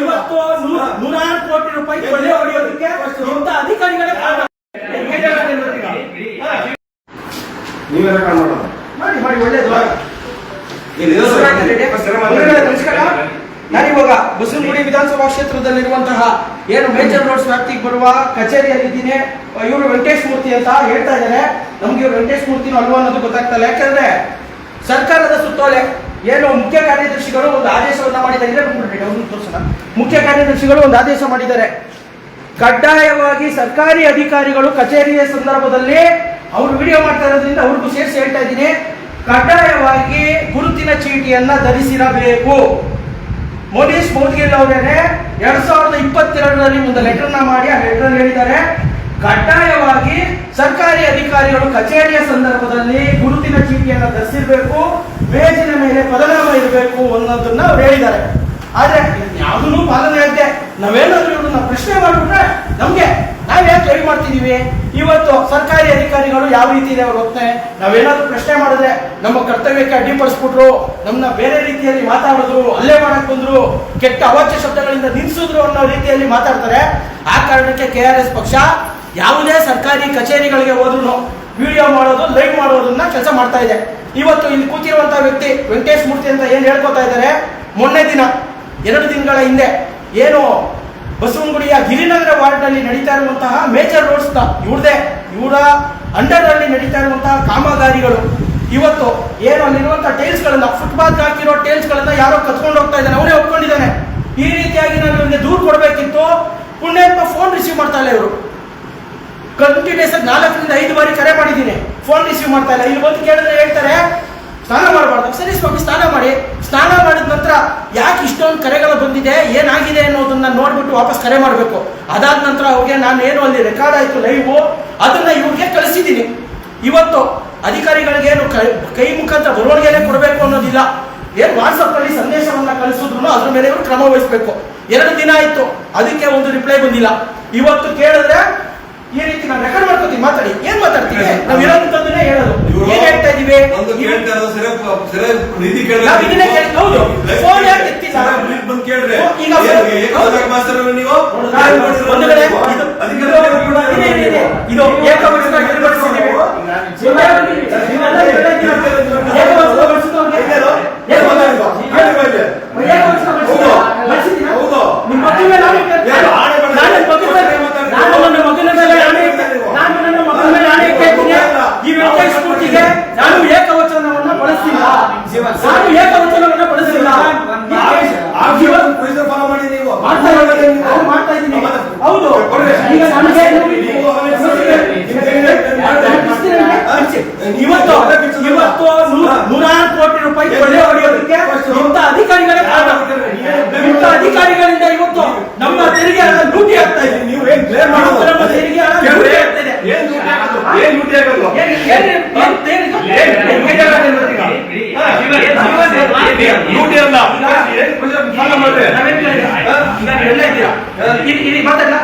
ಇವತ್ತು ನೂರಾರು ಕೋಟಿ ರೂಪಾಯಿ ಕೊಳ್ಳೆ ಹೊಡೆಯೋದಕ್ಕೆ ಇಂಥ ಅಧಿಕಾರಿಗಳೇ ಕಾರಣ. ನೀವೇ ರೆಕಾರ್ಡ್ ಮಾಡೋದು. ಮಾಡಿ ಮಾಡಿ ಒಳ್ಳೇದು. ಇಲ್ಲಿ ನಮಸ್ಕಾರ. ನಾನಿವಾಗ ಬಸವನಗುಡಿ ವಿಧಾನಸಭಾ ಕ್ಷೇತ್ರದಲ್ಲಿರುವಂತಹ ಏನು ಮೇಜರ್ ರೋಡ್ಸ್ ವ್ಯಾಪ್ತಿಗೆ ಬರುವ ಕಚೇರಿಯಲ್ಲಿದ್ದೀನಿ. ಇವರು ವೆಂಕಟೇಶ್ ಮೂರ್ತಿ ಅಂತ ಹೇಳ್ತಾ ಇದ್ದಾರೆ. ನಮ್ಗೆ ಇವರು ವೆಂಕಟೇಶ್ ಮೂರ್ತಿನೂ ಅಲ್ವಾ ಅನ್ನೋದು ಗೊತ್ತಾಗ್ತಲ್ಲ ಯಾಕಂದ್ರೆ ಸರ್ಕಾರದ ಸುತ್ತೋಲೆ ಏನು ಮುಖ್ಯ ಕಾರ್ಯದರ್ಶಿಗಳು ಒಂದು ಆದೇಶವನ್ನ ಮಾಡಿದ್ದಾರೆ ಒಂದು ತೋರಿಸೋಣ. ಮುಖ್ಯ ಕಾರ್ಯದರ್ಶಿಗಳು ಒಂದು ಆದೇಶ ಮಾಡಿದ್ದಾರೆ. ಕಡ್ಡಾಯವಾಗಿ ಸರ್ಕಾರಿ ಅಧಿಕಾರಿಗಳು ಕಚೇರಿಯ ಸಂದರ್ಭದಲ್ಲಿ ಅವರು ವಿಡಿಯೋ ಮಾಡ್ತಾ ಇರೋದ್ರಿಂದ ಅವ್ರಿಗೂ ಸೇರಿಸಿ ಹೇಳ್ತಾ ಇದ್ದೀನಿ. ಕಡ್ಡಾಯವಾಗಿ ಗುರುತಿನ ಚೀಟಿಯನ್ನ ಧರಿಸಿರಬೇಕು. ಮೋನೀಶ್ ಮೋದ್ಗಿಲ್ ಅವರೇನೆ ಎರಡ್ ಸಾವಿರದ ಇಪ್ಪತ್ತೆರಡರಲ್ಲಿ ಒಂದು ಲೆಟರ್ನ ಮಾಡಿ ಆ ಲೆಟರ್ ಹೇಳಿದ್ದಾರೆ. ಕಡ್ಡಾಯವಾಗಿ ಸರ್ಕಾರಿ ಅಧಿಕಾರಿಗಳು ಕಚೇರಿಯ ಸಂದರ್ಭದಲ್ಲಿ ಗುರುತಿನ ಚೀಟಿಯನ್ನು ಧರಿಸಿರ್ಬೇಕು. ಮೇಜಿನ ಮೇಲೆ ಪದನಾಮ ಇರಬೇಕು ಅನ್ನೋದನ್ನ ಅವ್ರು ಹೇಳಿದ್ದಾರೆ. ಆದ್ರೆ ಯಾವುದೂ ಪಾಲನೆ ಆಗಿದೆ ನಾವೇನಾದ್ರೂ ಇವ್ರನ್ನ ಪ್ರಶ್ನೆ ಮಾಡಿಬಿಟ್ರೆ ನಮ್ಗೆ ನಾವ್ ಯಾಕೆ ಟ್ರೈ ಮಾಡ್ತಿದೀವಿ? ಇವತ್ತು ಸರ್ಕಾರಿ ಅಧಿಕಾರಿಗಳು ಯಾವ ರೀತಿ ಇದೆ ಅವ್ರ ಹೊತ್ತನೆ ನಾವೇನಾದ್ರೂ ಪ್ರಶ್ನೆ ಮಾಡಿದ್ರೆ ನಮ್ಮ ಕರ್ತವ್ಯಕ್ಕೆ ಅಡ್ಡಿಪಡಿಸ್ಬಿಟ್ರು ನಮ್ಮನ್ನ ಬೇರೆ ರೀತಿಯಲ್ಲಿ ಮಾತಾಡಿದ್ರು, ಅಲ್ಲೇ ಮಾಡಕ್ ಬಂದ್ರು, ಕೆಟ್ಟ ಅವಾಚ್ಯ ಶಬ್ದಗಳಿಂದ ನಿಲ್ಸಿದ್ರು ಅನ್ನೋ ರೀತಿಯಲ್ಲಿ ಮಾತಾಡ್ತಾರೆ. ಆ ಕಾರಣಕ್ಕೆ ಕೆ ಆರ್ ಎಸ್ ಪಕ್ಷ ಯಾವುದೇ ಸರ್ಕಾರಿ ಕಚೇರಿಗಳಿಗೆ ಹೋದ್ರು ವಿಡಿಯೋ ಮಾಡೋದು ಲೈವ್ ಮಾಡೋದನ್ನ ಕೆಲಸ ಮಾಡ್ತಾ ಇದೆ. ಇವತ್ತು ಇಲ್ಲಿ ಕೂತಿರುವಂತಹ ವ್ಯಕ್ತಿ ವೆಂಕಟೇಶ್ ಮೂರ್ತಿ ಅಂತ ಏನ್ ಹೇಳ್ಕೊತಾ ಇದ್ದಾರೆ? ಮೊನ್ನೆ ದಿನ, ಎರಡು ದಿನಗಳ ಹಿಂದೆ, ಏನು ಬಸವನಗುಡಿಯ ಗಿರಿನಗರ ವಾರ್ಡ್ನಲ್ಲಿ ನಡೀತಾ ಇರುವಂತಹ ಮೇಜರ್ ರೋಡ್ಸ್ ಇವ್ರದೇ, ಇವರ ಅಂಡರ್ ಅಲ್ಲಿ ನಡೀತಾ ಇರುವಂತಹ ಕಾಮಗಾರಿಗಳು. ಇವತ್ತು ಏನು ಅಲ್ಲಿರುವಂತಹ ಟೈಲ್ಸ್ ಗಳನ್ನ ಫುಟ್ಪಾತ್ ಹಾಕಿರೋ ಟೈಲ್ಸ್ ಗಳನ್ನ ಯಾರೋ ಕತ್ಕೊಂಡು ಹೋಗ್ತಾ ಇದ್ದಾನೆ ಅವನೇ ಒಪ್ಕೊಂಡಿದ್ದಾನೆ. ಈ ರೀತಿಯಾಗಿ ನಾನು ಇವ್ರಿಗೆ ದೂರು ಕೊಡಬೇಕಿತ್ತು. ಪುಣ್ಯಾತ್ಮ ಫೋನ್ ರಿಸೀವ್ ಮಾಡ್ತಾ ಇಲ್ಲ ಇವರು. ಕಂಟಿನ್ಯೂಸ್ ಆಗಿ ನಾಲ್ಕರಿಂದ ಐದು ಬಾರಿ ಕರೆ ಮಾಡಿದ್ದೀನಿ. ಫೋನ್ ರಿಸೀವ್ ಮಾಡ್ತಾ ಇಲ್ಲ. ಇಲ್ಲಿ ಬಂದು ಕೇಳಿದ್ರೆ ಹೇಳ್ತಾರೆ ಸ್ನಾನ ಮಾಡಬಾರ್ದು. ಸರಿ ಸ್ವಾಮಿ ಸ್ನಾನ ಮಾಡಿ. ಸ್ನಾನ ಮಾಡಿದ ನಂತರ ಯಾಕೆ ಇಷ್ಟೊಂದು ಕರೆಗಳು ಬಂದಿದೆ ಏನಾಗಿದೆ ಅನ್ನೋದನ್ನ ನೋಡ್ಬಿಟ್ಟು ವಾಪಸ್ ಕರೆ ಮಾಡಬೇಕು. ಅದಾದ ನಂತರ ಅವ್ರಿಗೆ ನಾನು ಏನು ಅಲ್ಲಿ ರೆಕಾರ್ಡ್ ಆಯಿತು ಲೈವ್ ಅದನ್ನ ಇವ್ರಿಗೆ ಕಳಿಸಿದ್ದೀನಿ. ಇವತ್ತು ಅಧಿಕಾರಿಗಳಿಗೆ ಏನು ಕೈ- ಮುಖಾಂತರ ಬರವಣಿಗೆನೆ ಕೊಡಬೇಕು ಅನ್ನೋದಿಲ್ಲ. ಏನು ವಾಟ್ಸಪ್ ಅಲ್ಲಿ ಸಂದೇಶವನ್ನ ಕಳಿಸಿದ್ರು ಅದ್ರ ಮೇಲೆ ಇವರು ಕ್ರಮ ವಹಿಸಬೇಕು. ಎರಡು ದಿನ ಆಯ್ತು ಅದಕ್ಕೆ ಒಂದು ರಿಪ್ಲೈ ಬಂದಿಲ್ಲ. ಇವತ್ತು ಕೇಳಿದ್ರೆ ಈ ರೀತಿ ನಾನು ರೆಕಾರ್ಡ್ ಮಾಡ್ಕೋತೀನಿ ಮಾತಾಡಿ. ಏನ್ ಮಾತಾಡ್ತೀನಿ ನಾವು ಇರೋದಂತಂದ್ರೆ ಹೇಳೋದು ಇವ್ರು ಏನ್ ಹೇಳ್ತಾ ಇದೀವಿ ಒಂದು ಕೇಳ್ತಾ ಇರೋದು ಸರಿ ಸರಿ ನಿಧಿ ಕೇಳ್ಬೇಕು. ನಾವ್ ಇದನ್ನೇ ಕೇಳ್ತಾ- ಹೌದು. ಫೋನ್ ಯಾಕೆ ಎತ್ತಿಲ್ಲ? ಬಂದು ಕೇಳ್ರಿ ಈಗ ಏನು, ಏಕವಚನ ಮಾಸ್ತರು ನೀವು ಒಂದು ಕಡೆ ಇದು- ಇದು- ಇದೆ, ಇದೆ, ಇದೆ. ಇದು ಏಕವಚನ ನಿರ್ವಹಿಸಿದ್ದೀವಿ. ಏಕವಚನ ಬಳಸಿದವ್ರಿಗೆ- ಏಕವಚನ- ಏಕವಚನ ಬಳಸಿದವ್ರಿಗೆ ಬಳಸಿದ್ದೀರಾ? ಹೌದು. ನಿಮ್ಮ ಮಗನ ಮೇಲೆ ಆಣೆ ಇಟ್ಟೆ. ಏನು ಆಣೆ ಮಾಡಿದ್ರೆ ನಾನು ನನ್ನ ಮಗನ ಮೇಲೆ- ಮಾತಾಡ್ತೀವಿ. ನಾನು ನನ್ನ ಮಗನ ಮೇಲೆ ಆಣೆ ಇಟ್ಟೆ. ನಾನು ನನ್ನ ಮಗನ ಮೇಲೆ ಆಣೆ ಇಟ್ಟಿದ್ದೀನಿ. ಈ ವೆಂಕಟೇಶ್ ಮೂರ್ತಿಗೆ ನಾನು ಏಕವಚನವನ್ನ ಬಳಸಿಲ್ಲ ನಾನು ಏಕವಚನವನ್ನ ಬಳಸಿಲ್ಲ ಫಾಲೋ ಮಾಡಿ ನೀವು ಮಾಡ್ತಾ ಇದ್ದೀನಿ. ನಾನು ಮಾಡ್ತಾ ಇದ್ದೀನಿ. ಹೌದು. ಈಗ ನನಗೆ ಇವತ್ತು ಇವತ್ತು ನೂ- ನೂರಾರು ಕೋಟಿ ರೂಪಾಯಿ ಕೊಳ್ಳೆ ಹೊಡೆಯೋದಕ್ಕೆ ಇಂಥ ಅಧಿಕಾರಿಗಳೇ ಕಾರಣ ಇಂಥ ಅಧಿಕಾರಿಗಳಿಂದ ಇವತ್ತು ನಮ್ಮ ತೆರಿಗೆ ಹಣ ಲೂಟಿ ಆಗ್ತಾ ಇದೆ ನೀವು ಏನ್ ಕ್ಲೇಮ್ ಮಾಡೋದು ನಮ್ಮ ತೆರಿಗೆ ಹಣ ಲೂಟಿ ಆಗ್ತಾ ಇದೆ ಏನ್ ಡ್ಯೂಟಿ ಆಗೋದು ಏನ್ ಡ್ಯೂಟಿ ಆಗೋದು ಏನ್- ಏನ್- ಏನ್- ಏನಿದು? ಏನ್- ಏನ್ ಕೇಳೋದು ಇವತ್ತೀಗ? ಡ್ಯೂಟಿ ಅಲ್ಲ ಏನ್ ಪ್ರೊಸೀಜರ್ ಫಾಲೋ ಮಾಡ್ರಿ ನಾವೇನ್ ಕೇಳಿದ್ವಿ? ಈಗ ನೀವು ಎಲ್ಲ ಇದ್ದೀರಾ? ಇಲ್ಲಿ- ಇಲ್ಲಿ ಮಾತಾಡ್ಲಾ?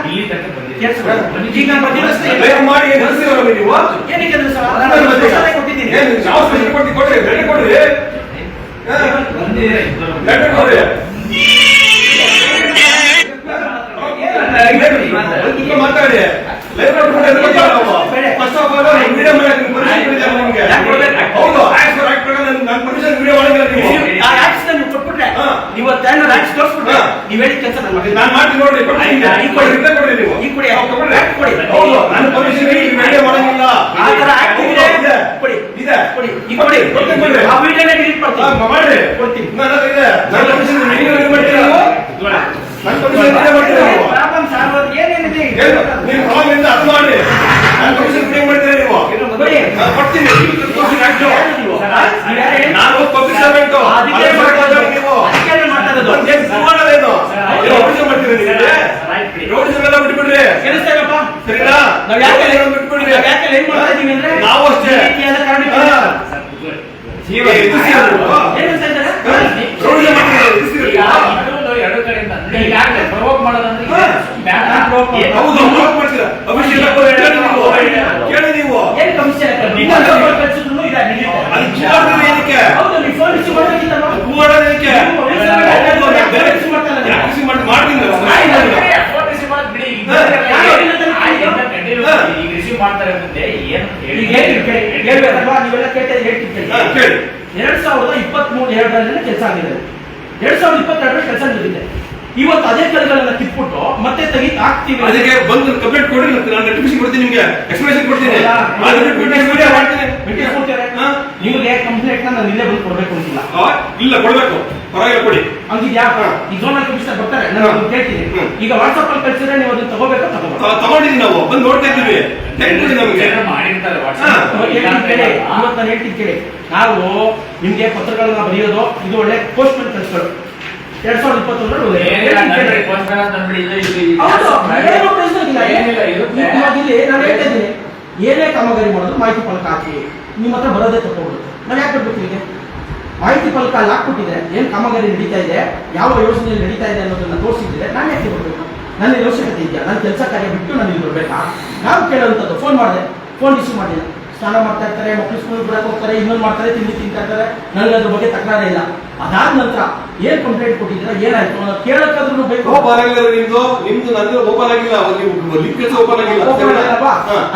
ಕೇಳಿಸ್ಕೊಳ್ಳಿ. ಈಗ ನಾನು ಮಾಡಿ ನೀವು ಏನಕ್ಕೆ ಸರ್? ಕೊಟ್ಟಿದ್ದೀನಿ. ಏನ್ ಯಾವ ಕೊಡ್ರಿ ಕೊಡ್ರಿ ಕೊಡ್ರಿ ಮಾತಾಡಿ ಕೊಟ್ಬಿಟ್ಟು ಎಲ್ಲಿ ಆಲ್ ನಾನು video ಮಾಡಕ್ಕೆ ನಿಮ್ಗೆ ಕೊಟ್ಟಿದ್ದೆ ಹೌದು, ಆಯ್ತು ಸರ್, ಆಯ್ತು ಪ್ರಕಾರ ನನ್- ನನ್ permission video ನೀವು. ಆ ಆಕ್ಟ್ಸ್ ನೀವು ಕೊಟ್ಬಿಟ್ರೆ ತೋರಿಸ್ಬಿಟ್ರೆ. ನೀವು ಹೇಳಿದ ಕೆಲಸ ನನ್ನ ಮಗನಿಗೆ ನಾನ್ ಮಾಡ್ತೀನಿ ನೋಡ್ರಿ ಕೊಡಿ. ನೀವು. ಈ ಕೊಡಿ. ಆಕ್ಟ್ ಕೊಡಿ. ಹೌದು, ನನ್ನ ಈ ಮಾಡಂಗಿಲ್ಲ. ಆ ತರ ಆಕ್ಟ್ ಇದೆ. ಕೊಡಿ. ಇದೆ. ಕೊಡಿ. ಈ ಕೊಡಿ. ಕೊಡ್ತೀನಿ. ಆ ವಿಡಿಯೋನೇ ಡಿಲೀಟ್ ಮಾಡ್ತೀನಿ ಮಾಡ್ರಿ. ಕೊಡ್ತೀನಿ. ನನ್ನ ಇದೆ. ನನ್ನ ಮಾಡ್ತೀರಾ? ನನ್ನ ಮಾಡ್ತೀರಾ ಪ್ರಾಬ್ಲಮ್ ಸಾಲ್ವ್ ಏನೇನಿದೆ ಈಗ? ನೀವು ಪ್ರಾಬ್ಲಮ್ ಅದು ಮಾಡಿ ನೀವು? ಅಷ್ಟೇ. ಈ ರೀತಿಯಾದ ಕಾರಣಕ್ಕೆ ಮಾಡ್ತಾರೆ ಮುಂದೆ ನೀವೆಲ್ಲ ಎರಡ್ ಸಾವಿರದ ಇಪ್ಪತ್ತ್ ಮೂರು ಎರಡರಲ್ಲಿ ಕೆಲಸ ಆಗಿದೆ. ಎರಡ್ ಸಾವಿರದ ಇಪ್ಪತ್ತೆರಡರಲ್ಲಿ ಕೆಲಸ ಆಗಿದೆ ಇವತ್ತು ಅದೇ ಕೆಲಗಳನ್ನ ಕಿತ್ಬಿಟ್ಟು ಮತ್ತೆ ತೆಗಿ ಹಾಕ್ತೀವಿ. ಅದಕ್ಕೆ ಬಂದು ಕಂಪ್ಲೇಂಟ್ ಕೊಡಿ ನಾನು ನೋಟಿಫಿಕೇಶನ್ ಕೊಡ್ತೀನಿ ನಿಮಗೆ. ಎಕ್ಸ್ಪ್ಲೇಷನ್ ಕೊಡ್ತೀನಿ. ನೀವು ಕಂಪ್ಲೇಂಟ್ ನಾನು ನಿನ್ನೆ ಬಂದು ಕೊಡ್ಬೇಕು ಅಂತಿಲ್ಲ. ಇಲ್ಲ ಕೊಡ್ಬೇಕು. ಪರವಾಗಿಲ್ಲ ಕೊಡಿ. ಹಂಗಿದ್ಯಾ? ಯಾಕೆ ಈ ಝೋನಲ್ ಕಮಿಷನರ್ ಬರ್ತಾರೆ. ನಾನು. ಕೇಳ್ತೀನಿ. ಈಗ ವಾಟ್ಸ್ಆಪ್ ಅಲ್ಲಿ ಕಳ್ಸಿದ್ರೆ ನೀವು ಅದನ್ನ ತಗೋಬೇಕಾ? ತಗೋಬೇಕು ತಗೊಂಡಿದ್ದೀನಿ ನಾವು. ಬಂದು ನೋಡ್ತಾ ಇದ್ದೀವಿ. ನಮಗೆ. ಮಾಡಿರ್ತಾರೆ ಕೇಳಿ ಇವತ್ತು ನಾನು ಹೇಳ್ತೀನಿ ಕೇಳಿ. ನಾವು ನಿಮ್ಗೆ ಪತ್ರಗಳನ್ನ ಬರೆಯೋದು ಇದು ಒಳ್ಳೆ ಪೋಸ್ಟ್ ಮ್ಯಾನ್ ಕೆಲಸಗಳು ಎರಡ್ ಸಾವಿರದ ಇಪ್ಪತ್ತೊಂದರಲ್ಲಿ ಹೌದು, ಏನೂ ಕಾಮಗಾರಿ ಮಾಡೋದು ಮಾಹಿತಿ ಫಲಕ ಹಾಕಿ. ನಿಮ್ಮ ಹತ್ರ ಬರೋದೇ ತಗೊಂಡ್ಬಿಡುತ್ತೆ ನಾವು ಯಾಕೆ ಬರ್ಬೇಕು ಮಾಹಿತಿ ಫಲಕ ಅಲ್ಲಿ ಹಾಕ್ಬಿಟ್ಟಿದ್ರೆ ಏನ್ ಕಾಮಗಾರಿ ನಡೀತಾ ಇದೆ ಯಾವ ಯೋಜನೆಯಲ್ಲಿ ನಡೀತಾ ಇದೆ ಅನ್ನೋದನ್ನ ತೋರಿಸಿದ್ರೆ ನಾನು ಯಾಕೆ ಬರಬೇಕು? ನನ್ನ ಅವಶ್ಯಕತೆ ಇದೆಯಾ? ನನ್ನ ಕೆಲಸ ಕಾರ್ಯ ಬಿಟ್ಟು ನಾನು ಇಲ್ಲಿ ಬರಬೇಕಾ? ನಾವು ಕೇಳುವಂಥದ್ದು ಫೋನ್ ಮಾಡಿದೆ. ಫೋನ್ ರಿಸೀವ್ ಮಾಡಿಲ್ಲ ಸ್ನಾನ ಮಾಡ್ತಾ ಇರ್ತಾರೆ ಮಕ್ಕಳು ಸ್ಕೂಲ್ ಬಿಡಕ್ಕೆ ಹೋಗ್ತಾರೆ ಇನ್ನೊಂದು ಮಾಡ್ತಾರೆ ತಿಂಡಿ ತಿಂತಾ ಇರ್ತಾರೆ. ನನಗೆ ಅದ್ರ ಬಗ್ಗೆ ತಕರಾರೇ ಇಲ್ಲ. ಅದಾದ ನಂತರ ಏನ್ ಕಂಪ್ಲೇಂಟ್ ಕೊಟ್ಟಿದ್ರೆ ಏನಾಯ್ತು? ಕೇಳಕ್ಕಾದ್ರೂ ಬೇಕು. ಓಪನ್ ಆಗಿಲ್ಲ ನಿಮ್ದು. ನಿಮ್ದು ನಂದು ಓಪನ್ ಆಗಿಲ್ಲ. ಲಿಂಕ್ ಓಪನ್ ಆಗಿಲ್ಲ?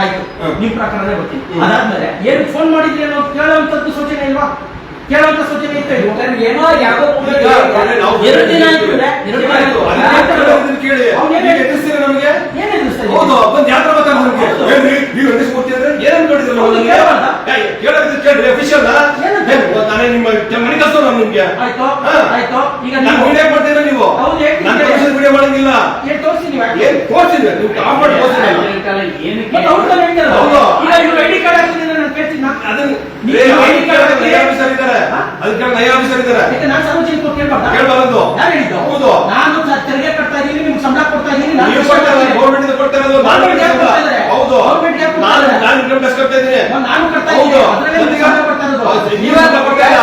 ಆಯ್ತು. ನಿಮ್ ಪ್ರಕಾರನೇ ಬರ್ತೀನಿ. ಅದಾದ್ಮೇಲೆ ಏನ್ ಫೋನ್ ಮಾಡಿದ್ರಿ ಅನ್ನೋ ಕೇಳುವಂತದ್ದು ಸೂಚನೆ ಇಲ್ವಾ? ಕೇಳುವಂತ ಸೂಚನೆ ಇತ್ತು? ಏನೋ ಯಾವ್ದೋ ಎರಡು ದಿನ ಆಯ್ತು. ಎರಡು ದಿನ ನೀವು ಹೌದು ಯಾತ್ರ ಕೇಳ್ರಿ ಅಫಿಷಿಯಲ್ ಏನಂತ? ನಾನೇ ನಿಮ್ಮ ಮನೆ ನಾನು ನಿಮ್ಗೆ. ಆಯ್ತು ಹಾ. ಆಯ್ತು. ಈಗ ನಾನು ನೀವು ವಿಡಿಯೋ ಮಾಡ್ತೀರಾ ನೀವು. ವಿಡಿಯೋ ಮಾಡಂಗಿಲ್ಲ ಏನ್ ತೋರಿಸಿ ನೀವು? ಏನ್ ಆಫ್ ಮಾಡಿ ಮತ್ತೆ ಅವ್ರು ತಾನೇ ಹೇಳ್ತಿರೋದು. ಹೌದು. ಈಗ ಇವ್ರು ಐಡಿ ಕಾರ್ಡ್ ಹಾಕಿದ್ರೆ ನಾನು ಕೇಳ್ತೀನಿ ನಾ- ಅದನ್ನ ನೀವು ಏ, ಐಡಿ ಕಾರ್ಡ್ ಅದಕ್ಕೆ ಹಾಕಿ- ನಯ ಆಫೀಸರ್ ಇದ್ದಾರೆ ಹಾ? ಅದಕ್ಕೆ ಇದಕ್ಕೆ ನಾನು ಸಾರ್ವಜನಿಕರು ಕೇಳ್ಬಾರ್ದಾ? ಕೇಳ್ಬಾರದು. ಯಾರು ಹೇಳಿದ್ದು? ಹೌದು. ನಾನು ತೆರಿಗೆ ಕಟ್ತಾ ಇದ್ದೀನಿ ನಿಮ್ಗೆ ಸಂಬಳ ಕೊಡ್ತಾ ಇದ್ದೀನಿ ನಾನು ಗೌರ್ಮೆಂಟ್ ಕೊಡ್ತಾ ಇರೋದು ನಾನು? ಹೌದು. ಯಾಕೆ ನಾನು? ನಾನು ಇನ್ಕಮ್ ಟ್ಯಾಕ್ಸ್ ಕಟ್ತಾ ಇದ್ದೀನಿ. ನಾನು ಕಟ್ತಾ ಹೌದು. ನೀವು ಕೊಡ್ತಾ ಇಲ್ಲ.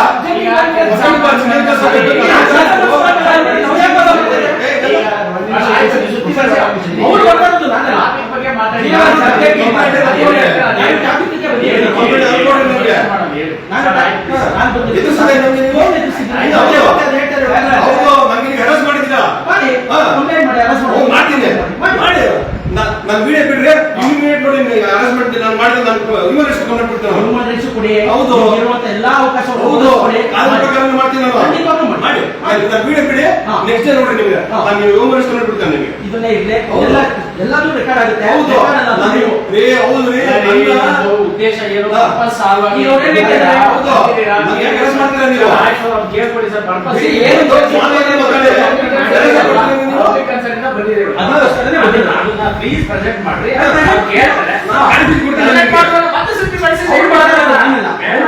ಅವ್ರು ಬಗ್ಗೆ ಮಾತಾಡಿ. ನಾನು ನಾನು ನಮಗೆ ನಮ್ಗೆ ಮಾಡಿ ಮಾಡಿ ಮಾಡಿ. ವಿಡಿಯೋ ಬಿಡ್ರೆ ಇಮಿಡಿಯೇಟ್ ನೋಡಿ ಅರೆಸ್ಟ್ ಅರೇಂಜ್ಮೆಂಟ್ ನಾನು ಮಾಡಿ ನಾನು ಹ್ಯೂಮನ್ ರೈಟ್ಸ್ ಕಂಪ್ಲೇಂಟ್ ಕೊಡ್ತೀನಿ ಹ್ಯೂಮನ್ ರೈಟ್ಸ್ ಕೊಡಿ. ಹೌದು. ನಿಮ್ಗೆ ಇರುವಂತ ಎಲ್ಲಾ ಅವಕಾಶ ಹೌದು. ಕಾನೂನು ಪ್ರಕಾರ ಮಾಡ್ತೀನಿ ನಾನು ಖಂಡಿತವಾಗ್ಲೂ ಮಾಡಿ. ಮಾಡಿ. ನಾನು ವಿಡಿಯೋ ಬಿಡಿ. ನೆಕ್ಸ್ಟ್ ಡೇ ನೋಡ್ರಿ ನಿಮಗೆ. ನಾನು ಹ್ಯೂಮನ್ ರೈಟ್ಸ್ ಕಂಪ್ಲೇಂಟ್ ಕೊಡ್ತೇನೆ ನಿಮಗೆ. ಇದನ್ನೇ ಇರ್ಲಿ. ಎಲ್ಲ ಎಲ್ಲಾನು ರೆಕಾರ್ಡ್ ಆಗುತ್ತೆ. ಹೌದು. ರೇ ಹೌದು. ರೇ ಉದ್ದೇಶ ಏನು. ಪರ್ಪಸ್ ಸಾಲ್ವ್ ಹೇಳ್ತಾರೆ? ಹೌದು. ನಮ್ಗೆ ಕೆಲಸ ಮಾಡ್ತೀರಾ ನೀವು? ಕೇಳ್ಕೊಳ್ಳಿ ಸರ್ ಪರ್ಪಸ್ ಏನು. ಪ್ಲೀಸ್ ಪ್ರೆಸೆಂಟ್ ಮಾಡ್ರಿ. ಕೇಳ್ತಾರೆ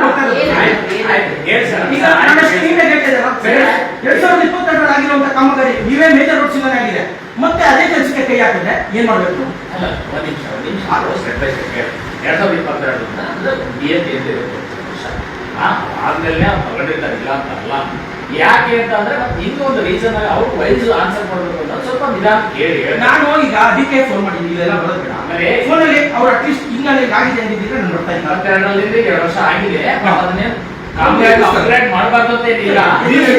ಮತ್ತೆ ಎರಡ್ ಸಾವಿರದ ಇಪ್ಪತ್ತೆರಡರಲ್ಲಿ ಆಗಿರುವಂತ ಕಾಮಗಾರಿ ನೀವೇ ಮೇಜರ್ ರೋಡ್ಸ್ ಇಂದಾನೆ ಆಗಿದೆ. ಮತ್ತೆ ಅದೇ ಕೆಲಸಕ್ಕೆ ಕೈ ಹಾಕಿದ್ರೆ ಏನ್ ಮಾಡ್ಬೇಕು. ಎರಡ್ ಸಾವಿರದ ಇಪ್ಪತ್ತೆರಡು ಆದ್ಮೇಲೆ ತಗೊಂಡಿರ್ತಾರೆ ಇಲ್ಲ ಅಂತ ಅಲ್ಲ ಯಾಕೆ ಅಂತ ಅಂದ್ರೆ ಇನ್ನೂ ಒಂದು ರೀಸನ್ ಆಗಿ ಅವ್ರು ವೈಸ್ ಆನ್ಸರ್ ಮಾಡಬೇಕು ಅಂತ ಸ್ವಲ್ಪ ನಿಧಾನ ಕೇಳಿ. ನಾನು ಈಗ ಅದಕ್ಕೆ ಫೋನ್ ಮಾಡಿದ್ದೀನಿ ಇದೆಲ್ಲ ಬರುತ್ತೆ ಆಮೇಲೆ ಫೋನಲ್ಲಿ ಅವ್ರು ಅಟ್ಲೀಸ್ಟ್ ಹಿಂಗಲ್ಲಿ ಆಗಿದೆ ಅಂದಿದ್ರೆ ನಾನು ಬರ್ತಾ ಇದ್ದೀನಿ ಎರಡು ವರ್ಷ ಆಗಿದೆ. ಅದನ್ನೇ ನೀವೇ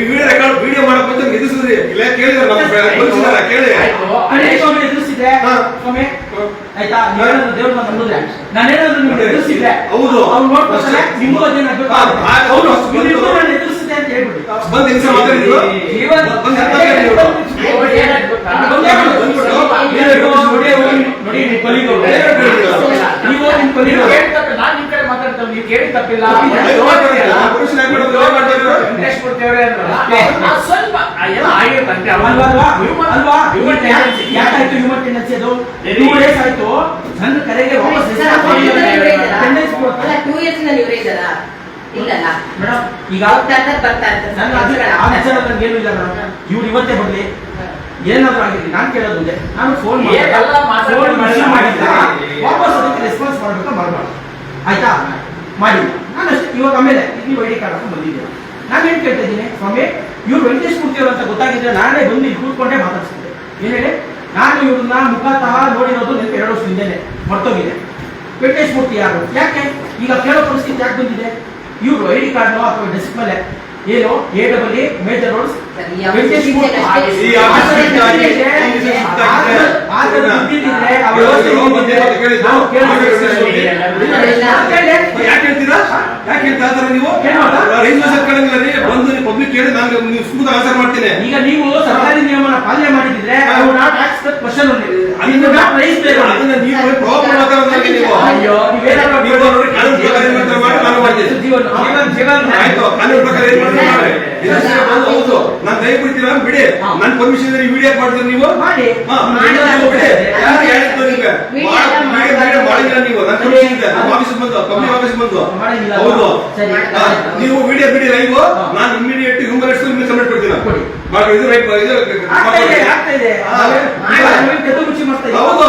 ವಿಡಿಯೋ ರೆಕಾರ್ಡ್ ವಿಡಿಯೋ ಮಾಡಕ್ ಬಂದ್ರೆ ಎದುರಿಸಿದ್ರಿ ಇಲ್ಲ ಕೇಳಿದ್ರೆ ನಮ್ಮ ಕಳಿಸಿದಾರ ಕೇಳಿ ಆಯ್ತು ದೇವ್ರನ್ನ ನಂಬಿದ್ರೆ ನಾನೇನಾದ್ರು ನಿಮ್ಗೆ ಎದುರಿಸಿದ್ರೆ ಹೌದು. ಅವ್ರು ನೋಡ್ಕೊತಾರೆ ನಿಮ್ಗೂ ಹಾ, ಅವ್ರು ನಾನು ಎದುರಿಸಿದೆ ಅಂತ ಹೇಳ್ಬಿಡಿ ಬಂದು ಹೆಂಗ್ ಮಾತಾಡಿದ್ರು ಬಂದು ನೋಡಿ, ನೋಡಿ, ನೋಡಿ ಸ್ವಲ್ಪ ನನ್ನ ಕರೆಗೆ ಇವರೇ ಟೂ ಇಯರ್ಸ್ ಇಲ್ಲಲ್ಲ. ಮೇಡಮ್ ಈಗ ಬರ್ತಾ ಇರ್ತಾರೆ. ಇವ್ರು ಇವತ್ತೇ ಬರ್ಲಿ. ಏನಾದ್ರು ಆಗಿರ್ಲಿ ನಾನು ಕೇಳೋದು ಒಂದೇ ನಾನು ಫೋನ್ ಮಾಡಿಲ್ಲ. ಮಾಡಿಲ್ಲ. ವಾಪಸ್ ಅದಕ್ಕೆ ರೆಸ್ಪಾನ್ಸ್ ಮಾಡಬೇಕು ಮಾಡಬಾರ್ದು ಆಯ್ತಾ? ಮಾಡಿ. ನಾನು ಅಷ್ಟೇ ಇವಾಗ ಆಮೇಲೆ ನೀವು ಐ ಡಿ ಕಾರ್ಡ್ ಹಾಕೊಂಡು ಬಂದಿದ್ದೀರಾ ನಾನು ಏನು ಕೇಳ್ತಾ ಇದ್ದೀನಿ? ಸ್ವಾಮಿ ಇವ್ರು ವೆಂಕಟೇಶ್ ಕೂರ್ತಿಯವರು ಅಂತ ಗೊತ್ತಾಗಿದ್ರೆ ನಾನೇ ಬಂದು ಇಲ್ಲಿ ಕೂತ್ಕೊಂಡೇ ಮಾತಾಡ್ಸ್ತಿದ್ದೆ ಏನು ಹೇಳಿ? ನಾನು ಇವ್ರನ್ನ ಮುಖತಃ ನೋಡಿರೋದು ನೆನಪು ಎರಡು ವರ್ಷ ಹಿಂದೆನೆ. ಮರ್ತೋಗಿದೆ. ವೆಂಕಟೇಶ್ ಮೂರ್ತಿ ಯಾರು? ಯಾಕೆ? ಈಗ ಕೇಳೋ ಪರಿಸ್ಥಿತಿ ಯಾಕೆ ಬಂದಿದೆ? ಇವರು ಐ ಡಿ ಕಾರ್ಡ್ ಅಥವಾ ಡೆಸ್ಕ್ ಮೇಲೆ ಏನು? A double A major roads ಬಂದು ಪಬ್ಲಿಕ್ ಕೇಳಿ ನಾನು ನೀವು ಸುಮ್ಮನೆ ಆನ್ಸರ್ ಮಾಡ್ತೀನಿ. ಈಗ ನೀವು ಸರ್ಕಾರಿ ನಿಯಮನ ಪಾಲನೆ ಮಾಡಿದ್ರೆ ಕ್ವಶನ್ ನೀವು ಪ್ರಾಬ್ಲಮ್ ಮಾತಾಡೋದಾಗಿ ನೀವು ಅಯ್ಯೋ ನೀವು? ನೋಡಿ ಕಾನೂನು ಪ್ರಕಾರ ಏನ್ ಮಾಡ್ತಾರೆ? ಮಾಡಿ ಜೀವನ ನಾನು ದಯ ಬಿಡ್ತೀರಾ ಬಿಡಿ. ನನ್ ನನ್ನ ಪರ್ಮಿಷನ್ ಇದ್ರೆ ವಿಡಿಯೋ ಮಾಡ್ತೀರಿ ನೀವು. ಮಾಡಿ. ಬಿಡಿ. ಯಾರು ನಿಮ್ಗೆ? ಮಾಡಿಲ್ಲ ನೀವು. ನನ್ನ ಪರ್ಮಿಷನ್ ಇದೆ ನಮ್ಮ ಆಫೀಸ್ ಬಂದು ಕಮ್ಮಿ ಆಫೀಸ್ ಬಂದು. ಹೌದು. ಸರಿ. ನೀವು ವಿಡಿಯೋ ಬಿಡಿ ಲೈವ್. ನಾನು ಇಮಿಡಿಯೇಟ್ ಹ್ಯೂಮನ್ ರೈಟ್ಸ್ ನಿಮ್ಗೆ ಕಂಪ್ಲೇಂಟ್ ಕೊಡ್ತೀನಿ. ಮಾಡಿ ಇದು ರೈಟ್ ಇದು. ಹೌದು.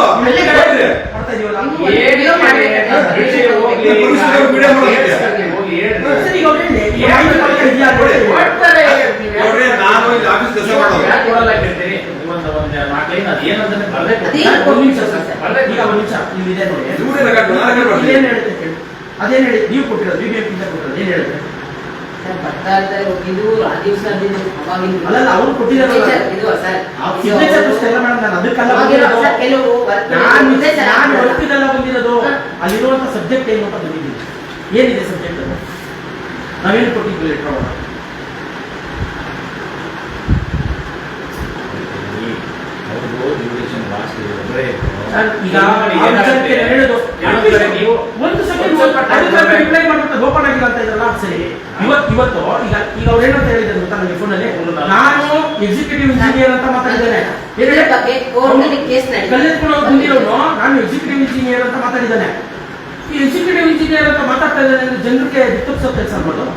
ವಿಡಿಯೋ. ನಾನು ಇಲ್ಲಿ ಆಫೀಸ್ ಕೆಲಸ ಮಾಡೋದು ಅದೇನ್ ಹೇಳಿ ನೀವು ಕೊಟ್ಟಿರೋದು ಏನ್ ಬರ್ತಾ ಹೋಗಿದ್ದು ಅಲ್ಲಲ್ಲ ಅವ್ರು ಸಿಗ್ನೇಚರ್ ಮೇಡಮ್ ನಾನು ಅದಕ್ಕೆಲ್ಲ ಕೆಲವು. ಬಂದಿರೋದು. ಅಲ್ಲಿರುವಂತ ಸಬ್ಜೆಕ್ಟ್ ಏನು ಅಂತ ಬಂದಿದ್ದೀನಿ ಏನಿದೆ ಸಬ್ಜೆಕ್ಟ್ ನಾವೇನು ಕೊಟ್ಟಿದ್ವಿ ಲೆಟರ್ ಒಂದು ಸೆಕೆಂಡ್ ಓಪನ್ ಆಗಿಲ್ಲ ಅಂತ ಇದ್ರಲ್ಲ ಸರಿ. ಇವತ್ತು ಇವತ್ತು ಈಗ ಈಗ ಅವ್ರು ಏನಂತ ಹೇಳಿದ್ದಾರೆ ಗೊತ್ತಾ ನನಗೆ ಫೋನಲ್ಲಿ ನಾನು ಎಕ್ಸಿಕ್ಯೂಟಿವ್ ಇಂಜಿನಿಯರ್ ಅಂತ ಮಾತಾಡಿದ್ದೇನೆ. ಬಂದಿರೋನು ನಾನು ಎಕ್ಸಿಕ್ಯೂಟಿವ್ ಇಂಜಿನಿಯರ್ ಅಂತ ಮಾತಾಡಿದ್ದಾನೆ. ಈ ಎಕ್ಸಿಕ್ಯೂಟಿವ್ ಇಂಜಿನಿಯರ್ ಅಂತ ಮಾತಾಡ್ತಾ ಇದ್ದಾನೆ ಅಂದ್ರೆ ಜನರಿಗೆ ದಿಕ್ಕಪ್ಸೋ ಕೆಲಸ ಮಾಡೋದು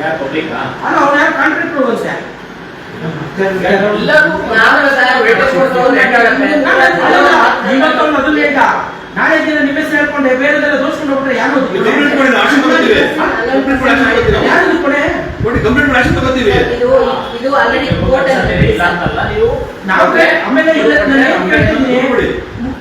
ಯಾರು ಪಬ್ಲಿಕ್ ಅಲ್ಲ ಅವ್ನು ಯಾರು ಅಂತೆ. ಇವತ್ತು ಅವ್ನು ನಾಳೆ ದಿನ ನಿಮ್ಮ ಹೆಸರು ಹೇಳ್ಕೊಂಡೆ ಬೇರೆ ಹೋಗ್ಬಿಟ್ರೆ ಯಾರು ಯಾರು ನೋಡಿ ಕಂಪ್ಲೇಂಟ್ ಮಾಡಿ ತಗೋತೀವಿ. ಇದು ಇದು ಆಲ್ರೆಡಿ ಕೋರ್ಟ್ ಇಲ್ಲ ಅಂತಲ್ಲ. ನೀವು ನಾವೇ ಆಮೇಲೆ.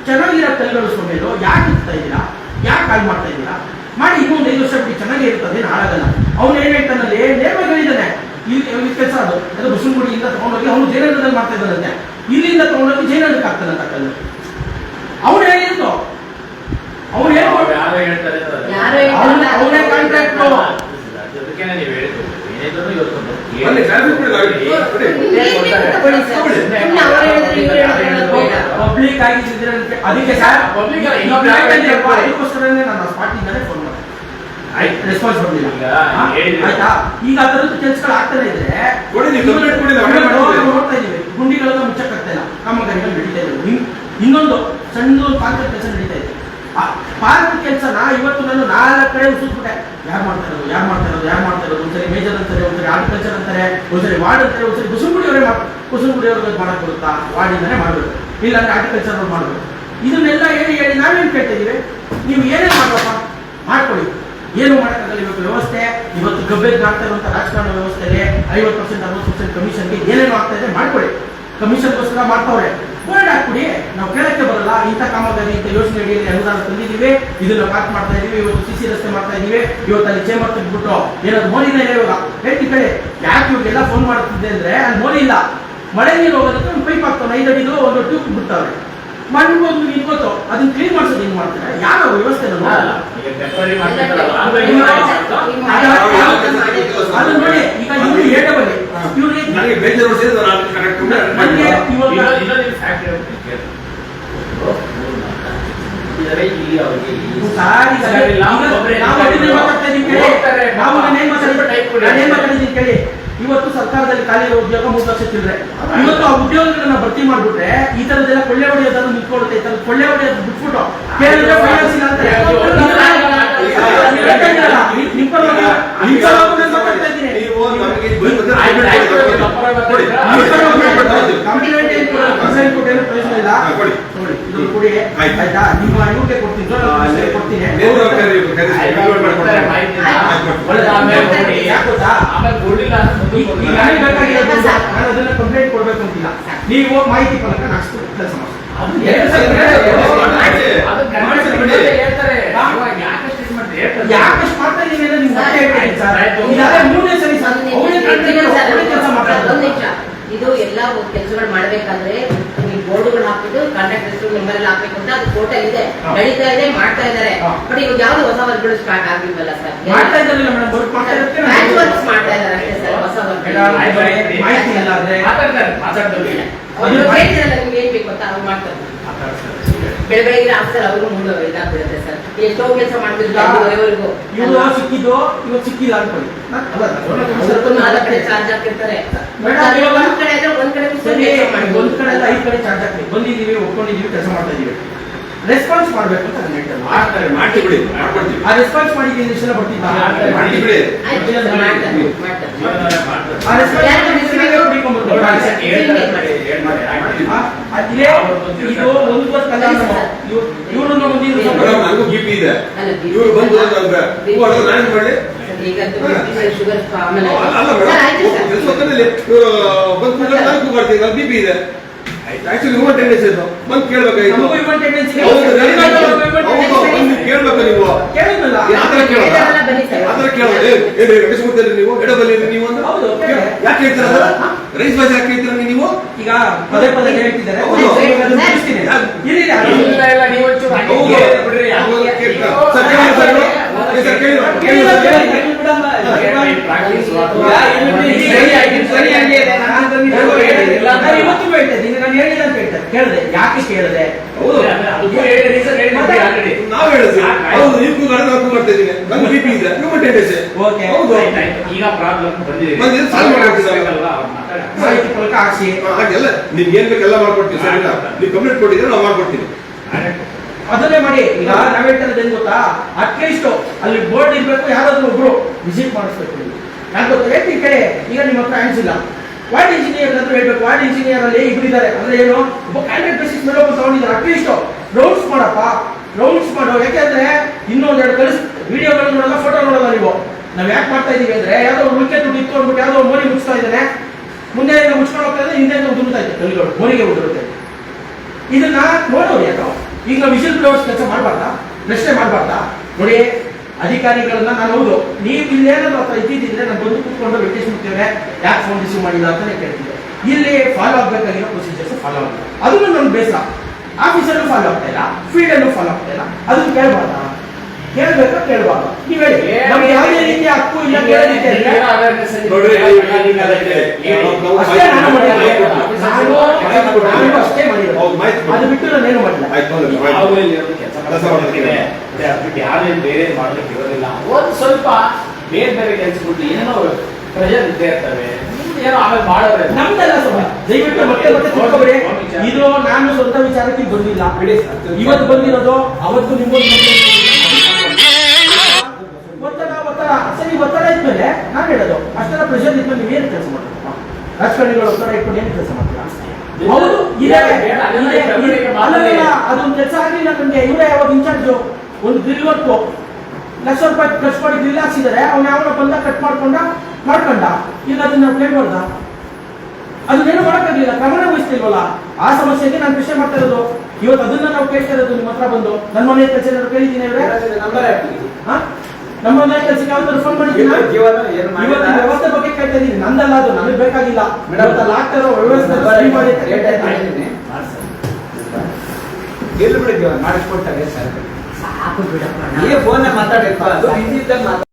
ಚೆನ್ನಾಗಿರೋ ಕಲ್ಗಳು ಸೊಮೇಲು ಯಾಕೆ ಇರ್ತಾ ಇದ್ದೀರಾ? ಯಾಕೆ ಕಾಲ್ ಮಾಡ್ತಾ ಇದ್ದೀರಾ? ಮಾಡಿ ಇನ್ನೊಂದು ಐದು ವರ್ಷ ಬಿಟ್ಟು ಚೆನ್ನಾಗೇ ಇರ್ತದೆ ಏನು ಹಾಳಾಗಲ್ಲ. ಅವ್ನು ಏನ್ ಹೇಳ್ತಾನಲ್ಲಿ ನೇರವಾಗಿ ಹೇಳಿದ್ದಾನೆ. ಇಲ್ಲಿ ಕೆಲಸ ಅದು. ಅದು ಬಸವನಗುಡಿಯಿಂದ ತಗೊಂಡೋಗಿ ಅವನು ಜೈನಗರದಲ್ಲಿ ಮಾಡ್ತಾ ಇದ್ದಾನಂತೆ. ಇಲ್ಲಿಂದ ತಗೊಂಡೋಗಿ ಜೈನಗರಕ್ಕೆ ಹಾಕ್ತಾನಂತ ಕಲ್ಲು. ಅವನು ಹೇಳಿದ್ದು ಅವನು ಏನು ಅವ್ರು ಯಾರೋ ಹೇಳ್ತಾರೆ ಅವ್ನ- ಕಾಂಟ್ರಾಕ್ಟ್ ಅದಕ್ಕೇನೆ ನೀವು ಹೇಳಿದ್ದು. ಏನಿದ್ರು ಇವತ್ತು ಪಬ್ಲಿಕ್ ಆಗಿದ್ರೆ ಅದಕ್ಕೆ ಸರ್ ಪಬ್ಲಿಕ್? ಅದಕ್ಕೋಸ್ಕರನೇ ನಾನು ಸ್ಪಾಟಿಂದಾನೆ ಫೋನ್ ಮಾಡಿದೆ. ಆಯ್ತು ರೆಸ್ಪಾನ್ಸ್ ಆಯ್ತಾ? ಈಗ ಆ ಥರದ್ದು ಕೆಲ್ಸಗಳು ಆಗ್ತಾನೆ ಇದ್ರೆ ನೋಡ್ತಾ ಇದೀವಿ ಗುಂಡಿಗಳನ್ನ ಮುಚ್ಚಕ್ಕಾಗ್ತಾ ಇಲ್ಲ. ಕಾಮಗಾರಿಗಳು ನಡೀತಾ ಇದೆ. ಇನ್- ಇನ್ನೊಂದು ಸಣ್ಣ ಪಾರ್ಕ್ ಕೆಲಸ ನಡೀತಾ ಇದೆ. ಪಾರ್ಕ್ ಕೆಲಸನ ಇವತ್ತು ನಾನು ನಾಲ್ಕು ಕಡೆ ಉಸಿದ್ಬಿಟ್ಟೆ ಯಾರು ಮಾಡ್ತಾ ಇರೋದು? ಯಾರು ಮಾಡ್ತಾ ಇರೋದು? ಯಾರು ಮಾಡ್ತಾ ಇರೋದು? ಒಂದ್ಸರಿ ಮೇಜರ್ ಅಂತಾರೆ ಒಂದ್ಸರಿ ಆರ್ಟಿಕಲ್ಚರ್ ಅಂತಾರೆ ಒಂದ್ಸರಿ ವಾರ್ಡ್ ಅಂತಾರೆ ಒಂದ್ಸರಿ ಕುಸುಂಗುಡಿ ಅವರೇ ಕುಸುಂಗುಡಿ ಅವ್ರಿಗೆ ಮಾಡಕ್ ಬರುತ್ತಾ? ವಾರ್ಡಿಂದಾನೆ ಮಾಡ್ಬೇಕು. ಇಲ್ಲಾಂದ್ರೆ ಆರ್ಟಿಕಲ್ಚರ್ ಮಾಡಬೇಕು. ಇದನ್ನೆಲ್ಲ ಹೇಳಿ ಹೇಳಿ ನಾವೇನು ಕೇಳ್ತಿದ್ದೀವಿ ನೀವು ಏನೇ ಮಾಡಪ್ಪ ಮಾಡ್ಕೊಳ್ಳಿ. ಏನು ಮಾಡೋಕ್ಕಾಗಲ್ಲ ಇವತ್ತು ವ್ಯವಸ್ಥೆ. ಇವತ್ತು ಗಬ್ಬೆಗೆ ಆಗ್ತಾ ಇರುವಂಥ ರಾಜಕಾರಣ ವ್ಯವಸ್ಥೆಗೆ ಐವತ್ತು ಪರ್ಸೆಂಟ್ ಅರವತ್ತು ಪರ್ಸೆಂಟ್ ಕಮಿಷನ್ಗೆ ಏನೇನು ಆಗ್ತಾ ಇದೆ ಮಾಡ್ಕೊಳ್ಳಿ. ಕಮಿಷನ್ಗೋಸ್ಕರ ಮಾಡ್ತಾವ್ರೆ. ಬೋರ್ಡ್ ಹಾಕ್ಬಿಡಿ. ನಾವು ಕೇಳಕ್ಕೆ ಬರಲ್ಲ. ಇಂಥ ಕಾಮಗಾರಿ, ಇಂಥ ಯೋಜನೆ ಅಡಿಯಲ್ಲಿ ಅನುದಾನ ತಂದಿದ್ದೀವಿ. ಇದನ್ನ ಪಾಸ್ ಮಾಡ್ತಾ ಇದೀವಿ. ಇವತ್ತು ಸಿ ಸಿ ರಸ್ತೆ ಮಾಡ್ತಾ ಇದೀವಿ. ಇವತ್ತು ಅಲ್ಲಿ ಚೇಂಬರ್ ತೆಗೆದ್ಬಿಟ್ಟು ಏನಾದ್ರು ಮೋದಿನೇ ಇವಾಗ ಹೇಳ್ತಿ ಕಡೆ ಯಾಕೆ ಇವಾಗೆಲ್ಲ ಫೋನ್ ಮಾಡ್ತಿದ್ದೆ ಅಂದ್ರೆ ಅಲ್ಲಿ ಮೋದಿ ಇಲ್ಲ. ಮಳೆ ನೀರು ಹೋಗೋದಕ್ಕೆ ಒಂದು ಪೈಪ್ ಹಾಕ್ತಾವೆ ಐದು ಅಡಿದು ಒಂದು ಟ್ಯೂಬ್ ಬಿಡ್ತಾವೆ ಮಣ್ಣು ಗೊತ್ತೋ ಅದನ್ನ ಕ್ಲೀನ್ ಮಾಡ್ಸೋದು ಹಿಂಗ್ ಮಾಡ್ತಾರೆ? ಯಾವ ವ್ಯವಸ್ಥೆ ಅದನ್ನ ನೋಡಿ ಈಗ ಇವ್ರು ಏಟಬಲ್ಲಿ ಇವ್ರಿಗೆ ನಾವು ಅದನ್ನೇ ಮಾತಾಡ್ತಾ ಇದೀವಿ ಕೇಳಿ. ಸರ್ಕಾರದಲ್ಲಿ ಖಾಲಿ ಇರೋ ಉದ್ಯೋಗ ಮೂರು ಲಕ್ಷ ತಿಳಿದ್ರೆ ಇವತ್ತು ಆ ಉದ್ಯೋಗಗಳನ್ನ ಭರ್ತಿ ಮಾಡ್ಬಿಟ್ರೆ ಈ ತರದೆಲ್ಲ ಕೊಳ್ಳೆ ಹೊಡೆಯೋದನ್ನು ನಿಂತ್ಕೊಳ್ಳುತ್ತೆ. ಈ ತರದ ಕೊಳ್ಳೆ ಹೊಡೆಯೋದು ಬಿಟ್ಬಿಟ್ಟು ಕೇಳಿದ್ರೆ ಫೈನಾನ್ಸ್ ಇಲ್ಲ ಅಂತ ಕಂಪ್ಲೇಂಟ್ ಕೊಡ್ಬೇಕು ಅಂತಿಲ್ಲ ನೀವು ಮಾಹಿತಿ ಫಲಕ ನಾಕ್ಸ್ತು ಕೆಲಸ? ಯಾಕಷ್ಟು ಮಾಡ್ತಾ ಆಯ್ತು. ಮೂರನೇ ಇದು ಎಲ್ಲ ಕೆಲಸಗಳು ಮಾಡ್ಬೇಕಂದ್ರೆ ಈ ಬೋರ್ಡ್ಗಳು ಹಾಕಿದ್ದು ಕಾಂಟ್ರಾಕ್ಟ್ ಹೆಸರು ನಿಮ್ಮಲ್ಲಿ ಹಾಕ್ಬೇಕು ಅಂತ ಅದು ಟೋಟಲ್ ಇದೆ. ನಡೀತಾ ಇದೆ ಮಾಡ್ತಾ ಇದ್ದಾರೆ. ಬಟ್ ಇವಾಗ ಯಾವ್ದು ಹೊಸ ವರ್ಗಗಳು ಸ್ಟಾರ್ಟ್ ಆಗಿಲ್ವಲ್ಲ ಸರ್? ಮಾಡ್ತಾ ಇದ್ದಾರೆ ಅಷ್ಟೇ ಸರ್ ಹೊಸ ಮಾತಾಡ್ತಾರೆ ನಿಮ್ಗೆ ಏನ್ ಬೇಕು ಅಂತ ಅವ್ರು ಮಾಡ್ತಾರೆ. ಬೆಳ ಬೆಳಗ್ಗೆ ಆಫ್ಟರ್ ಅವ್ರಿಗೂ ಮುಂದೆ ಇದಾಗ್ಬಿಡುತ್ತೆ ಸರ್. ಎಷ್ಟೋ ಕೆಲಸ ಮಾಡ್ತಿದ್ರು ಐದುವರೆವರೆಗೂ ಇವ್ರು ಸಿಕ್ಕಿದ್ದು ಇವತ್ತು ಸಿಕ್ಕಿಲ್ಲ ಅನ್ಕೊಳ್ಳಿ. ನಾಲ್ಕು ಕಡೆ ಚಾರ್ಜ್ ಹಾಕಿರ್ತಾರೆ. ಒಂದ್ ಕಡೆ ಒಂದ್ ಕಡೆ. ಒಂದ್ ಕಡೆ ಐದ್ ಕಡೆ ಚಾರ್ಜ್ ಹಾಕ್ತೀವಿ ಬಂದಿದೀವಿ ಒಪ್ಕೊಂಡಿದೀವಿ ಕೆಲಸ ಮಾಡ್ತಾ ಇದೀವಿ. ರೆಸ್ಪಾನ್ಸ್ ಮಾಡಬೇಕು ಅಂತ ನಾನು ಹೇಳ್ತೇನೆ ಮಾಡ್ತಾರೆ ಮಾಡ್ತೀವಿ ಬಿಡಿ ಮಾಡ್ಕೊಡ್ತೀವಿ. ಆ ರೆಸ್ಪಾನ್ಸ್ ಮಾಡಿ ಈ ಸಲ ಬರ್ತಿದ್ದ ಮಾಡ್ತೀವಿ ಬಿಡಿ. ಆ ರೆಸ್ಪಾನ್ಸ್ ಇದು ಒಂದು ವರ್ಷ ಕಲ್ಯಾಣ ಇವ್ರನ್ನ ಒಂದು ನನಗೂ ಇದೆ. ಇವರು ಬಂದು ನಾನು ಮಾಡ್ಲಿ ಈಗ ಶುಗರ್ ಆಮೇಲೆ ಅಲ್ಲ ಮೇಡಮ್ ಇವರು ಬಂದು ನಾನು ಕೂಗಾಡ್ತೀನಿ ನನ್ನ ಬಿ ಪಿ ಇದೆ. ಆಕ್ಚುಲಿ ಹ್ಯೂಮನ್ ಟೆಂಡೆನ್ಸಿ ಇದು? ಬಂದು ಕೇಳ್ಬೇಕಾಗಿತ್ತು ಕೇಳ್ಬೇಕು ನೀವು? ಕೇಳಿದ್ನಲ್ಲ ಆ ಥರ ಕೇಳೋದ? ಕೇಳಿದ್ರಲ್ಲ ಬನ್ನಿ ಸರ್. ಆ ಥರ ಕೇಳೋದು? ಏ ಏನು ನೀವು? ನೀವು ಅಂತ ಯಾಕೆ ಹೇಳ್ತೀರ ರೈಸ್ ಬಾಜ್ ಯಾಕೆ ಹೇಳ್ತೀರ ನೀವು? ಈಗ ಪದೇ ಪದೇ ಹೇಳ್ತಿದ್ದಾರೆ. ಅದು- ಇಲ್ಲ ನೀವು ಸರ್, ಕೇಳಿ ಸರ್, ಕೇಳಿದೆ ಯಾಕೆ ಕೇಳಿದೆ ನಾವ್ ಹೇಳಿದ್ವಿ ಹೌದು ನೀವು ಕೂಗಾಡ ನಾನು ಕೂಗಾಡ್ತಾ ಇದ್ದೀನಿ ನನ್ನ ಬಿ ಪಿ ಇದೆ ಹ್ಯೂಮನ್ ಟೆಂಡೆನ್ಸಿ ಓಕೆ ಹೌದು ಈಗ ಪ್ರಾಬ್ಲಮ್ ಬಂದಿದೆ ಬಂದಿದೆ, solve ಮಾಡ್ಬೇಕಲ್ಲ. ಮಾಹಿತಿ ಮಾಹಿತಿ ಫಲಕ ಹಾಕ್ಸಿ ಹಾ, ಹಾಗೆಲ್ಲ ನಿಮ್ಗೆ ಏನ್ ಬೇಕೆಲ್ಲ ಮಾಡ್ಕೊಡ್ತೀವಿ ಸರ್ ನೀವು ಕಂಪ್ಲೇಂಟ್ ಕೊಟ್ಟಿದ್ರೆ ನಾವು ಮಾಡ್ಕೊಡ್ತೀವಿ ಅದನ್ನೇ ಮಾಡಿ. ಈಗ ನಾವ್ ಏನು ಗೊತ್ತಾ? ಅಟ್ಲೀಸ್ಟ್ ಅಲ್ಲಿ ಬೋರ್ಡ್ ಇರಬೇಕು, ಯಾರಾದ್ರೂ ಒಬ್ರು ವಿಸಿಟ್ ಮಾಡಿಸ್ಬೇಕು. ಯಾಕೆ ಗೊತ್ತಾ? ಹೇಳ್ತಿ ಈ ಕಡೆ? ಈಗ ನಿಮ್ಮ ಹತ್ರ ಹ್ಯಾಂಡ್ಸ್ ಇಲ್ಲ. ವಾರ್ಡ್ ಇಂಜಿನಿಯರ್ ಅಂತ ಹೇಳ್ಬೇಕು. ವಾರ್ಡ್ ಇಂಜಿನಿಯರ್ ಅಲ್ಲಿ ಇಬ್ರು ಇದ್ದಾರೆ ಅಂದ್ರೆ ಏನು? ಒಬ್ಬ ಕ್ಯಾಂಡಿಡೇಟ್ ಬೇಸಿಸ್ ಮೇಲೆ ಒಬ್ಬ ತಗೊಂಡಿದ್ದಾರೆ ಅಟ್ಲೀಸ್ಟ್ ರೌಂಡ್ಸ್ ಮಾಡಪ್ಪ. ರೌಂಡ್ಸ್ ಮಾಡೋ. ಯಾಕೆಂದ್ರೆ ಇನ್ನೊಂದೆರಡು ಕಳಿಸ್ ವಿಡಿಯೋಗಳು ನೋಡಲ್ಲ ಫೋಟೋ ನೋಡಲ್ಲ ನೀವು. ನಾವು ಯಾಕೆ ಮಾಡ್ತಾ ಇದೀವಿ ಅಂದ್ರೆ ಯಾವ್ದೋ ಉಳ್ಕೆ ದುಡ್ಡು ಇತ್ತು ಅಂದ್ಬಿಟ್ಟು ಯಾವ್ದೋ ಮೋರಿ ಮುಚ್ತಾ ಇದ್ದಾನೆ. ಮುಂದೆ ಮುಚ್ಕೊಂಡು ಹೋಗ್ತಾ ಇದ್ರೆ ಹಿಂದೆ ಉದುರ್ತಾ ಇತ್ತು. ಕಲ್ಲಿಗಳು ಮೋರಿಗೆ ಉದುರುತ್ತೆ. ಇದನ್ನ ನೋಡೋರು ಯಾಕೋ ಈಗ ನಾವು ವಿಷಲ್ ಬ್ಲೌಸ್ ಕೆಲಸ ಮಾಡಬಾರ್ದಾ? ಪ್ರಶ್ನೆ ಮಾಡಬಾರ್ದಾ? ನೋಡಿ ಅಧಿಕಾರಿಗಳನ್ನ ನಾನು ಹೌದು ನೀವು ಇಲ್ಲೇನಾದ್ರು ಹತ್ರ ಇದ್ದಿದ್ರೆ ನಾನು ಬಂದು ಕೂತ್ಕೊಂಡು ವೆಕೇಶನ್ ಮುಗ್ತೇವೆ ಯಾಕೆ ಫೋನ್ ರಿಸೀವ್ ಮಾಡಿಲ್ಲ ಅಂತಾನೆ ಕೇಳ್ತಿದ್ದೆ. ಇಲ್ಲಿ ಫಾಲೋ ಆಗಬೇಕಾಗಿರೋ ಪ್ರೊಸೀಜರ್ಸ್ ಫಾಲೋ ಆಗಿಲ್ಲ ಅದನ್ನು ನನ್ನ ಬೇಸರ ಆಫೀಸರ್ ಫಾಲೋ ಆಗ್ತಾ ಇಲ್ಲ ಫೀಲ್ಡ್ ಅಲ್ಲೂ ಫಾಲೋ ಆಗ್ತಾ ಇಲ್ಲ. ಅದನ್ನು ಕೇಳಬಾರ್ದಾ? ಕೇಳ್ಬೇಕಾ ಕೇಳ್ಬಾರ್ದು? ನೀವು ಹೇಳಿ. ನಮ್ಗೆ ಯಾವುದೇ ರೀತಿಯ ಹಕ್ಕು ಇಲ್ಲ ಅಷ್ಟೇ ನಾನು ಅಷ್ಟೇ ಅದು ಬಿಟ್ಟು ಮಾಡಿಲ್ಲ ಆಯ್ತು ಬಂದ್ರಿ, ಆಯ್ತು. ಕೆಲಸ ಮಾಡೋದಕ್ಕೆ. ಯಾರೇನು ಬೇರೆ ಮಾಡ್ಲಿಕ್ಕೆ ಇರೋದಿಲ್ಲ. ಒಂದು ಸ್ವಲ್ಪ ಬೇರೆ ಬೇರೆ ಕೆಲಸಗಳು ಏನೋ ಪ್ರೆಷರ್ ಇದ್ದೇ ಇರ್ತವೆ. ಏನೋ ಆಮೇಲೆ ಮಾಡೋರೆ. ನಮ್ದಲ್ಲ ಸ್ವಲ್ಪ ದಯವಿಟ್ಟು ಮತ್ತೆ ಮತ್ತೆ ತಿಳ್ಕೊಬೇಡಿ. ಇದು ನಾನು ಸ್ವಂತ ವಿಚಾರಕ್ಕೆ ಬಂದಿಲ್ಲ. ಇವತ್ತು ಬಂದಿರೋದು ಅವತ್ತು ನಿಮ್ಮೊಂದು ಒತ್ತಡ ಒತ್ತಡ ಸರಿ ಒತ್ತಡ ಇದ್ಮೇಲೆ ನಾನು ಹೇಳೋದು. ಅಷ್ಟೆಲ್ಲ ಪ್ರೆಷರ್ ಇದ್ಮೇಲೆ ನೀವೇನು ಕೆಲಸ ಮಾಡ್ತೀರಾ? ರಾಜಕಾರಣಿಗಳು ಒತ್ತಡ ಇಟ್ಕೊಂಡು ಏನು ಕೆಲಸ ಮಾಡ್ತೀರಾ? ಅದೊಂದು ಕೆಲಸ ಆಗಲಿಲ್ಲ ನನಗೆ ಇವರೇ ಯಾವಾಗ ಇನ್ಚಾರ್ಜು ಒಂದು ಬಿಲ್ ಹೊತ್ತು. ಲಕ್ಷ ರೂಪಾಯಿ ಖರ್ಚು ಮಾಡಿ ಬಿಲ್ ಹಾಕ್ಸಿದ್ದಾರೆ ಅವ್ನು ಯಾವನ ಬಂದ ಕಟ್ ಮಾಡ್ಕೊಂಡ? ಮಾಡ್ಕೊಂಡ. ಇಲ್ಲ ಅದನ್ನ ನಾವು ಕ್ಲೇಮ್ ಮಾಡ್ದ. ಅದನ್ನೇನು ಮಾಡೋಕ್ಕಾಗಲಿಲ್ಲ ಕ್ರಮನೇ ವಹಿಸ್ತಿಲ್ವಲ್ಲ ಆ ಸಮಸ್ಯೆಗೆ ನಾನು ಪ್ರಶ್ನೆ ಮಾಡ್ತಾ ಇರೋದು. ಇವತ್ತು ಅದನ್ನ ನಾವು ಕೇಳ್ತಾ ಇರೋದು ನಿಮ್ಮ ಹತ್ರ ಬಂದು. ನನ್ನ ಮನೆ ಕೆಲಸ ಏನಾದ್ರು ಕೇಳಿದ್ದೀನಿ ಅವ್ರೆ ಹಾ? ನಮ್ಮ ಮನೆ ಕೆಲಸಕ್ಕೆ ಯಾವ್ದಾದ್ರು ಫೋನ್ ಮಾಡಿದ್ದೀನಿ ಇವತ್ತು ಈ ವ್ಯವಸ್ಥೆ ಬಗ್ಗೆ ಕೇಳ್ತಾ ಇದ್ದೀನಿ ನಂದಲ್ಲ ಅದು ನನಗೆ ಬೇಕಾಗಿಲ್ಲ. ಮೇಡಮ್ ಅಲ್ಲಿ ಆಗ್ತಾ ಇರೋ ವ್ಯವಸ್ಥೆ ಸರಿ ಮಾಡಿ ಕೇಳ್ತಾ ಇದ್ದೀನಿ. ಎಲ್ಲಿ ಬಿಡಿದ್ವಿ ಮಾಡಿಸ್ಕೊಡ್ತಾರೆ ಸರ್. ಸಾಕು ಬಿಡಪ್ಪ ಈ ಫೋನ್ ಮಾತಾಡಿರ್ತಾರೆ